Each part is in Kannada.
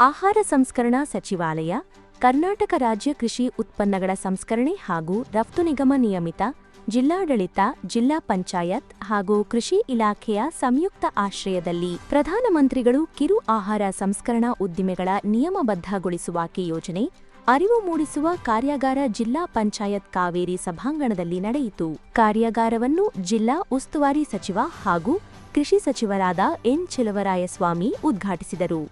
ಆಹಾರ ಸಂಸ್ಕರಣಾ ಸಚಿವಾಲಯ, ಕರ್ನಾಟಕ ರಾಜ್ಯ ಕೃಷಿ ಉತ್ಪನ್ನಗಳ ಸಂಸ್ಕರಣೆ ಹಾಗೂ ರಫ್ತು ನಿಗಮ ನಿಯಮಿತ, ಜಿಲ್ಲಾಡಳಿತ, ಜಿಲ್ಲಾ ಪಂಚಾಯತ್ ಹಾಗೂ ಕೃಷಿ ಇಲಾಖೆಯ ಸಂಯುಕ್ತ ಆಶ್ರಯದಲ್ಲಿ ಪ್ರಧಾನಮಂತ್ರಿಗಳು ಕಿರು ಆಹಾರ ಸಂಸ್ಕರಣಾ ಉದ್ದಿಮೆಗಳ ನಿಯಮಬದ್ಧಗೊಳಿಸುವಾಕೆ ಯೋಜನೆ, ಅರಿವು ಮೂಡಿಸುವ ಕಾರ್ಯಾಗಾರ ಜಿಲ್ಲಾ ಪಂಚಾಯತ್ ಕಾವೇರಿ ಸಭಾಂಗಣದಲ್ಲಿ ನಡೆಯಿತು. ಕಾರ್ಯಾಗಾರವನ್ನು ಜಿಲ್ಲಾ ಉಸ್ತುವಾರಿ ಸಚಿವ ಹಾಗೂ ಕೃಷಿ ಸಚಿವರಾದ ಎನ್. ಚೆಲುವರಾಯಸ್ವಾಮಿ ಉದ್ಘಾಟಿಸಿದರು.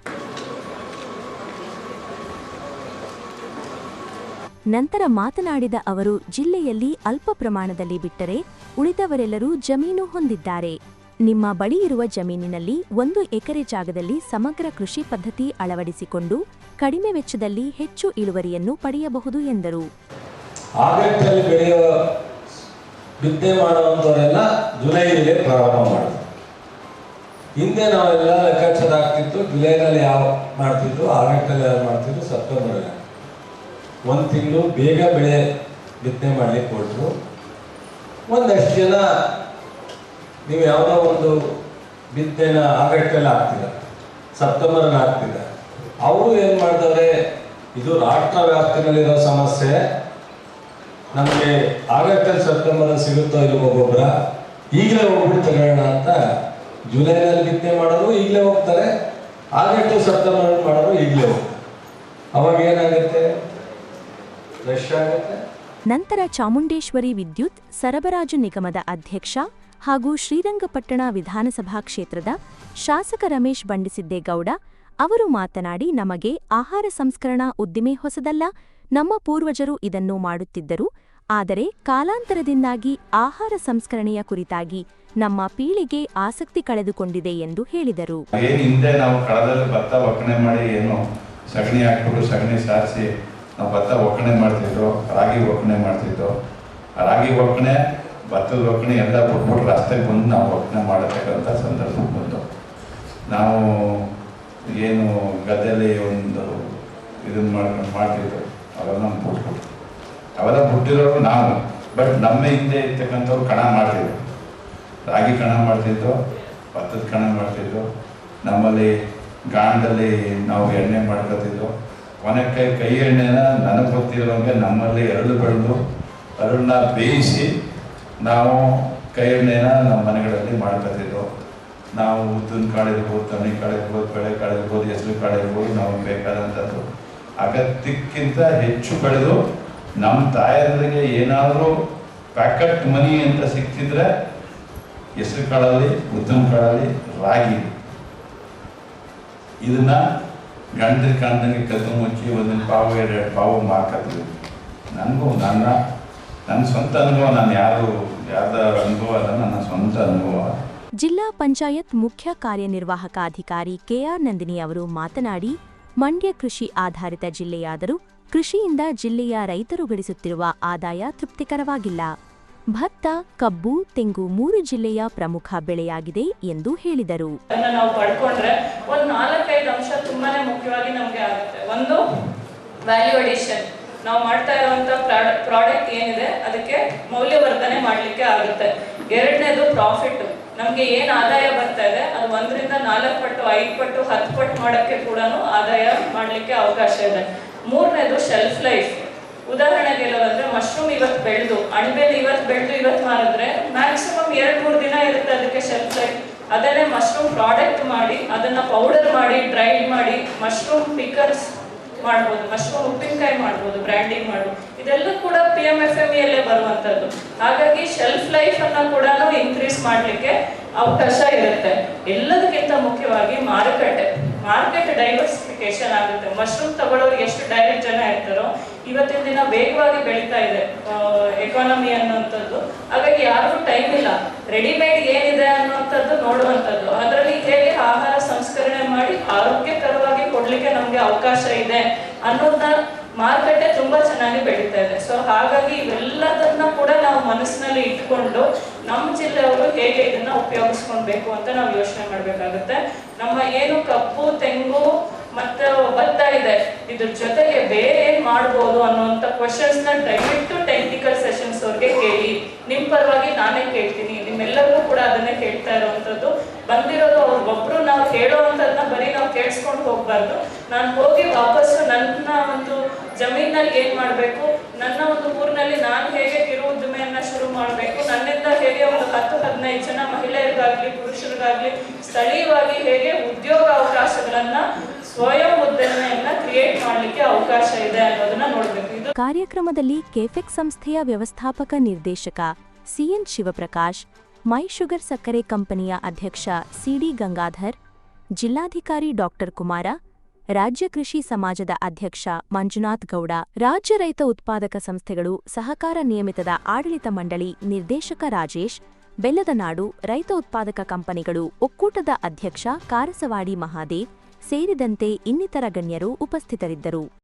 ನಂತರ ಮಾತನಾಡಿದ ಅವರು, ಜಿಲ್ಲೆಯಲ್ಲಿ ಅಲ್ಪ ಪ್ರಮಾಣದಲ್ಲಿ ಬಿಟ್ಟರೆ ಉಳಿದವರೆಲ್ಲರೂ ಜಮೀನು ಹೊಂದಿದ್ದಾರೆ. ನಿಮ್ಮ ಬಳಿ ಇರುವ ಜಮೀನಿನಲ್ಲಿ ಒಂದು ಎಕರೆ ಜಾಗದಲ್ಲಿ ಸಮಗ್ರ ಕೃಷಿ ಪದ್ಧತಿ ಅಳವಡಿಸಿಕೊಂಡು ಕಡಿಮೆ ವೆಚ್ಚದಲ್ಲಿ ಹೆಚ್ಚು ಇಳುವರಿಯನ್ನು ಪಡೆಯಬಹುದು ಎಂದರು. ಬಿತ್ತನೆ ಮಾಡುವಂಥವರೆಲ್ಲ ಜುಲೈನಲ್ಲಿ ಪ್ರಾರಂಭ ಮಾಡಿ ಹಿಂದೆ ನಾವೆಲ್ಲ ಲೆಕ್ಕಾಚಾರ ಆಗ್ತಿತ್ತು, ಜುಲೈನಲ್ಲಿ ಯಾವ ಮಾಡ್ತಿದ್ರು ಆಗಸ್ಟಲ್ಲಿ ಯಾವ ಮಾಡ್ತಿದ್ರು ಸೆಪ್ಟೆಂಬರಲ್ಲಿ. ಒಂದು ತಿಂಗಳು ಬೇಗ ಬೆಳೆ ಬಿತ್ತನೆ ಮಾಡಲಿಕ್ಕೆ ಕೊಟ್ಟರು ಒಂದಷ್ಟು ಜನ ನೀವು ಯಾವುದೋ ಒಂದು ಬಿತ್ತನೆನ ಆಗಸ್ಟಲ್ಲಿ ಆಗ್ತಿಲ್ಲ ಸೆಪ್ಟೆಂಬರಲ್ಲಿ ಆಗ್ತಿಲ್ಲ ಅವರು ಏನು ಮಾಡ್ತಾರೆ, ಇದು ರಾಷ್ಟ್ರ ವ್ಯಾಪ್ತಿನಲ್ಲಿರೋ ಸಮಸ್ಯೆ. ನಮಗೆ ಆಗಸ್ಟಲ್ಲಿ ಸೆಪ್ಟೆಂಬರ್ ಸಿಗುತ್ತೋ ಇಲ್ಲ ಗೊಬ್ಬರ, ಈಗಲೇ ಹೋಗ್ಬಿಟ್ಟು ತಗೊಳ್ಳೋಣ ಅಂತ ಜುಲೈನಲ್ಲಿ ಬಿತ್ತನೆ ಮಾಡೋರು ಈಗಲೇ ಹೋಗ್ತಾರೆ, ಆಗಸ್ಟ್ ಸೆಪ್ಟೆಂಬರ್ ಮಾಡೋರು ಈಗಲೇ ಹೋಗ್ತಾರೆ. ಅವಾಗ ಏನಾಗುತ್ತೆ? ನಂತರ ಚಾಮುಂಡೇಶ್ವರಿ ವಿದ್ಯುತ್ ಸರಬರಾಜು ನಿಗಮದ ಅಧ್ಯಕ್ಷ ಹಾಗೂ ಶ್ರೀರಂಗಪಟ್ಟಣ ವಿಧಾನಸಭಾ ಕ್ಷೇತ್ರದ ಶಾಸಕ ರಮೇಶ್ ಬಂಡಿಸಿದ್ದೇಗೌಡ ಅವರು ಮಾತನಾಡಿ ನಮಗೆ ಆಹಾರ ಸಂಸ್ಕರಣಾ ಉದ್ದಿಮೆ ಹೊಸದಲ್ಲ ನಮ್ಮ ಪೂರ್ವಜರು ಇದನ್ನು ಮಾಡುತ್ತಿದ್ದರು ಆದರೆ ಕಾಲಾಂತರದಿಂದಾಗಿ ಆಹಾರ ಸಂಸ್ಕರಣೆಯ ಕುರಿತಾಗಿ ನಮ್ಮ ಪೀಳಿಗೆ ಆಸಕ್ತಿ ಕಳೆದುಕೊಂಡಿದೆ ಎಂದು ಹೇಳಿದರು. ಏನು ಹಿಂದೆ ನಾವು ಕಳೆದಲ್ಲಿ ಭತ್ತ ಒಕ್ಕಣೆ ಮಾಡಿ ಏನು ಸಗಣಿ ಹಾಕ್ಬಿಟ್ಟು ಸಗಣಿ ಸಾರಿಸಿ ನಾವು ಭತ್ತ ಒಕ್ಕಣೆ ಮಾಡ್ತಿದ್ರು, ರಾಗಿ ಒಕ್ಕಣೆ ಮಾಡ್ತಿದ್ದೋ ರಾಗಿ ಒಕ್ಕಣೆ, ಭತ್ತದ ಒಕ್ಕಣೆ ಎಲ್ಲ ಬಿಟ್ಬಿಟ್ಟು ರಸ್ತೆಗೆ ಬಂದು ನಾವು ಒಕ್ಕಣೆ ಮಾಡತಕ್ಕಂಥ ಸಂದರ್ಭ ಬಂತು. ನಾವು ಏನು ಗದ್ದೆಯಲ್ಲಿ ಒಂದು ಇದನ್ನ ಮಾಡ್ಕೊಂಡು ಮಾಡ್ತಿದ್ರು. ಅವೆಲ್ಲ ಬಿಟ್ಬಿಟ್ಟು ಅವೆಲ್ಲ ಬಿಟ್ಟಿರೋರು ನಾವು. ಬಟ್ ನಮ್ಮ ಹಿಂದೆ ಇರ್ತಕ್ಕಂಥವ್ರು ಕಣ ಮಾಡ್ತಿದ್ರು. ರಾಗಿ ಕಣ ಮಾಡ್ತಿದ್ರು, ಭತ್ತದ ಕಣ ಮಾಡ್ತಿದ್ರು. ನಮ್ಮಲ್ಲಿ ಗಾಣದಲ್ಲಿ ನಾವು ಎಣ್ಣೆ ಮಾಡ್ಕೊತಿದ್ದು ಕೊನೆಗೆ ಕೈ ಎಣ್ಣೆನ ನನಗೆ ಗೊತ್ತಿರೋಂಗೆ ನಮ್ಮಲ್ಲಿ ಎರಡು ಬೆಳೆದು ಅರಳನ್ನ ಬೇಯಿಸಿ ನಾವು ಕೈ ಎಣ್ಣೆನ ನಮ್ಮ ಮನೆಗಳಲ್ಲಿ ಮಾಡ್ಕೊತಿದ್ದು. ನಾವು ಉದ್ದಿನ ಕಾಳು ಇರ್ಬೋದು ತಣ್ಣಿ ಕಾಳು ಇರ್ಬೋದು, ಬೆಳೆ ಕಾಳು ಇರ್ಬೋದು, ಹೆಸರು ಕಾಳು ಇರ್ಬೋದು, ನಾವು ಬೇಕಾದಂಥದ್ದು. ಅಗತ್ಯಕ್ಕಿಂತ ಹೆಚ್ಚು ಬೆಳೆದು ನಮ್ಮ ತಾಯಂದ್ರಿಗೆ ಏನಾದರೂ ಪ್ಯಾಕೆಟ್ ಮನಿ ಅಂತ ಸಿಕ್ತಿದ್ರೆ ಹೆಸರು ಕಾಳಲ್ಲಿ, ಉದ್ದಿನ ಕಾಳಲ್ಲಿ ರಾಗಿ. ಇದನ್ನ ಗಂಡದ ಕಾಣ್ದಂಗೆ ಕದ್ದು ಮುಚ್ಚಿ ಒಂದಿನ ಪಾವು ಎರಡು ಪಾವು ಮಾರ್ಕತ್ತೀವಿ ನನಗೂ ನನ್ನ ನನ್ನ ಸ್ವಂತ ಅನುಭವ, ನಾನು ಯಾರು ಯಾರ್ದ ಅನುಭವ ಅಲ್ಲ, ನನ್ನ ಸ್ವಂತ ಅನುಭವ. ಜಿಲ್ಲಾ ಪಂಚಾಯತ್ ಮುಖ್ಯ ಕಾರ್ಯನಿರ್ವಾಹಕ ಅಧಿಕಾರಿ ಕೆಆರ್ ನಂದಿನಿ ಅವರು ಮಾತನಾಡಿ, ಮಂಡ್ಯ ಕೃಷಿ ಆಧಾರಿತ ಜಿಲ್ಲೆಯಾದರೂ ಕೃಷಿಯಿಂದ ಜಿಲ್ಲೆಯ ರೈತರು ಗಳಿಸುತ್ತಿರುವ ಆದಾಯ ತೃಪ್ತಿಕರವಾಗಿಲ್ಲ. ಭತ್ತ, ಕಬ್ಬು, ತೆಂಗು ಮೂರು ಜಿಲ್ಲೆಯ ಪ್ರಮುಖ ಬೆಳೆಯಾಗಿದೆ ಎಂದು ಹೇಳಿದರು. ನಾವು ಪಡ್ಕೊಂಡ್ರೆ ಒಂದು ನಾಲ್ಕೈದು ಅಂಶ ತುಂಬಾನೇ ಮುಖ್ಯವಾಗಿ ನಮಗೆ ಆಗುತ್ತೆ. ಒಂದು ವ್ಯಾಲ್ಯೂ ಅಡಿಷನ್ ನಾವು ಮಾಡ್ತಾ ಇರುವಂತ ಪ್ರಾಡಕ್ಟ್ ಏನಿದೆ, ಅದಕ್ಕೆ ಮೌಲ್ಯವರ್ಧನೆ ಮಾಡ್ಲಿಕ್ಕೆ ಆಗುತ್ತೆ. ಎರಡನೇದು ಪ್ರಾಫಿಟ್ ನಮ್ಗೆ ಏನ್ ಆದಾಯ ಬರ್ತಾ ಇದೆ, ಅದು ಒಂದರಿಂದ ನಾಲ್ಕು ಪಟ್ಟು, ಐದು ಪಟ್ಟು, ಹತ್ತು ಪಟ್ಟು ಮಾಡೋಕ್ಕೆ ಕೂಡ ಆದಾಯ ಮಾಡಲಿಕ್ಕೆ ಅವಕಾಶ ಇದೆ. ಮೂರನೇದು ಶೆಲ್ಫ್ ಲೈಫ್ ಉದಾಹರಣೆಗೆ ಹೇಳೋದಂದ್ರೆ ಮಶ್ರೂಮ್ ಇವತ್ತು ಬೆಳೆದು, ಅಣಬೆಲ್ ಇವತ್ತು ಬೆಳೆದು ಇವತ್ತು ಮಾರಿದ್ರೆ ಮ್ಯಾಕ್ಸಿಮಮ್ ಎರಡ್ ಮೂರು ದಿನ ಇರುತ್ತೆ ಅದಕ್ಕೆ ಶೆಲ್ಫ್ ಲೈಫ್ ಅದನ್ನೇ ಮಶ್ರೂಮ್ ಪ್ರಾಡಕ್ಟ್ ಮಾಡಿ, ಅದನ್ನ ಪೌಡರ್ ಮಾಡಿ ಡ್ರೈಡ್ ಮಾಡಿ ಮಶ್ರೂಮ್ ಪಿಕರ್ಸ್ ಮಾಡ್ಬೋದು ಮಶ್ರೂಮ್ ಉಪ್ಪಿನಕಾಯಿ ಮಾಡ್ಬೋದು ಬ್ರ್ಯಾಂಡಿಂಗ್ ಮಾಡ್ಬೋದು. ಇದೆಲ್ಲ ಕೂಡ ಪಿ ಎಂ ಎಫ್ ಎಂ ಇಲ್ಲೇ ಬರುವಂತದ್ದು ಹಾಗಾಗಿ ಶೆಲ್ಫ್ ಲೈಫ್ ಅನ್ನ ಕೂಡ ಇನ್ಕ್ರೀಸ್ ಮಾಡ್ಲಿಕ್ಕೆ ಅವಕಾಶ ಇರುತ್ತೆ. ಎಲ್ಲದಕ್ಕಿಂತ ಮುಖ್ಯವಾಗಿ ಮಾರುಕಟ್ಟೆ. ಮಾರ್ಕೆಟ್ ಡೈವರ್ಸಿಫಿಕೇಶನ್ ಆಗುತ್ತೆ. ಮಶ್ರೂಮ್ ತಗೊಳ್ಳೋರು ಎಷ್ಟು ಡೈರೆಕ್ಟ್ ಜನ ಇರ್ತಾರೋ, ಇವತ್ತಿನ ದಿನ ವೇಗವಾಗಿ ಬೆಳೀತಾ ಇದೆ ಎಕಾನಮಿ ಅನ್ನುವಂಥದ್ದು. ಹಾಗಾಗಿ ಯಾರಿಗೂ ಟೈಮ್ ಇಲ್ಲ. ರೆಡಿಮೇಡ್ ಏನಿದೆ ಅನ್ನುವಂಥದ್ದು ನೋಡುವಂಥದ್ದು. ಅದರಲ್ಲಿ ಹೇಗೆ ಆಹಾರ ಸಂಸ್ಕರಣೆ ಮಾಡಿ ಆರೋಗ್ಯಕರವಾಗಿ ಕೊಡ್ಲಿಕ್ಕೆ ನಮಗೆ ಅವಕಾಶ ಇದೆ ಅನ್ನೋದನ್ನ ಮಾರುಕಟ್ಟೆ ತುಂಬಾ ಚೆನ್ನಾಗಿ ಬೆಳೀತಾ ಇದೆ. ಸೊ ಹಾಗಾಗಿ ಇವೆಲ್ಲದನ್ನ ಕೂಡ ನಾವು ಮನಸ್ಸಿನಲ್ಲಿ ಇಟ್ಕೊಂಡು ನಮ್ಮ ಜಿಲ್ಲೆಯವರು ಹೇಗೆ ಇದನ್ನ ಉಪಯೋಗಿಸ್ಕೊಳ್ಬೇಕು ಅಂತ ನಾವು ಯೋಚನೆ ಮಾಡ್ಬೇಕಾಗುತ್ತೆ. ನಮ್ಮ ಏನು ಕಬ್ಬು, ತೆಂಗು ಮತ್ತೆ ಭತ್ತ ಇದೆ. ಇದ್ರ ಜೊತೆಗೆ ಬೇರೆ ಏನ್ ಮಾಡ್ಬೋದು ಅನ್ನುವಂತ ಕ್ವಶನ್ಸ್ನ ದಯವಿಟ್ಟು ಟೆಕ್ನಿಕಲ್ ಸೆಷನ್ಸ್ ಅವ್ರಿಗೆ ಕೇಳಿ. ನಿಮ್ ಪರವಾಗಿ ನಾನೇ ಕೇಳ್ತೀನಿ. ನಿಮ್ಮೆಲ್ಲರಿಗೂ ಕೂಡ ಅದನ್ನೇ ಕೇಳ್ತಾ ಇರುವಂತದ್ದು ಬಂದಿರೋದು ಅವ್ರಿಗೊಬ್ರು ನಾವು ಹೇಳೋ ಅಂತದನ್ನ ಬರೀ ನಾವು ಕೇಳಿಸ್ಕೊಂಡು ಹೋಗ್ಬಾರ್ದು. ನಾನು ಹೋಗಿ ವಾಪಸ್ಸು ನನ್ನ ಒಂದು ಜಮೀನಲ್ಲಿ ಏನ್ ಮಾಡಬೇಕು? ನನ್ನ ಒಂದು ಊರಿನಲ್ಲಿ ನಾನು ಹೇಗೆ ಕಿರು ಉದ್ದಿಮೆಯನ್ನ ಶುರು ಮಾಡಬೇಕು? ನನ್ನಿಂದ ಹೇಗೆ ಒಂದು ಹತ್ತು, ಹದಿನೈದು ಜನ ಮಹಿಳೆಯರಿಗಾಗ್ಲಿ, ಪುರುಷರಿಗಾಗ್ಲಿ, ಸ್ಥಳೀಯವಾಗಿ ಹೇಗೆ ಉದ್ಯೋಗ ಅವಕಾಶಗಳನ್ನ ಸ್ವಯಂ ಉದ್ದಿಮೆಯನ್ನ ಕ್ರಿಯೇಟ್ ಮಾಡ್ಲಿಕ್ಕೆ ಅವಕಾಶ ಇದೆ ಅನ್ನೋದನ್ನ ನೋಡ್ಬೇಕು. ಇದು ಕಾರ್ಯಕ್ರಮದಲ್ಲಿ ಕೆಫೆಕ್ ಸಂಸ್ಥೆಯ ವ್ಯವಸ್ಥಾಪಕ ನಿರ್ದೇಶಕ ಸಿಎನ್ ಶಿವಪ್ರಕಾಶ್, ಮೈ ಶುಗರ್ ಸಕ್ಕರೆ ಕಂಪನಿಯ ಅಧ್ಯಕ್ಷ ಸಿಡಿ ಗಂಗಾಧರ್, ಜಿಲ್ಲಾಧಿಕಾರಿ ಡಾಕ್ಟರ್ ಕುಮಾರ ರಾಜ್ಯ ಕೃಷಿ ಸಮಾಜದ ಅಧ್ಯಕ್ಷ ಮಂಜುನಾಥ್ ಗೌಡ, ರಾಜ್ಯ ರೈತ ಉತ್ಪಾದಕ ಸಂಸ್ಥೆಗಳು ಸಹಕಾರ ನಿಯಮಿತದ ಆಡಳಿತ ಮಂಡಳಿ ನಿರ್ದೇಶಕ ರಾಜೇಶ್, ಬೆಲ್ಲದ ನಾಡು ರೈತ ಉತ್ಪಾದಕ ಕಂಪನಿಗಳು ಒಕ್ಕೂಟದ ಅಧ್ಯಕ್ಷ ಕಾರಸವಾಡಿ ಮಹಾದೇವ್ ಸೇರಿದಂತೆ ಇನ್ನಿತರ ಗಣ್ಯರು ಉಪಸ್ಥಿತರಿದ್ದರು.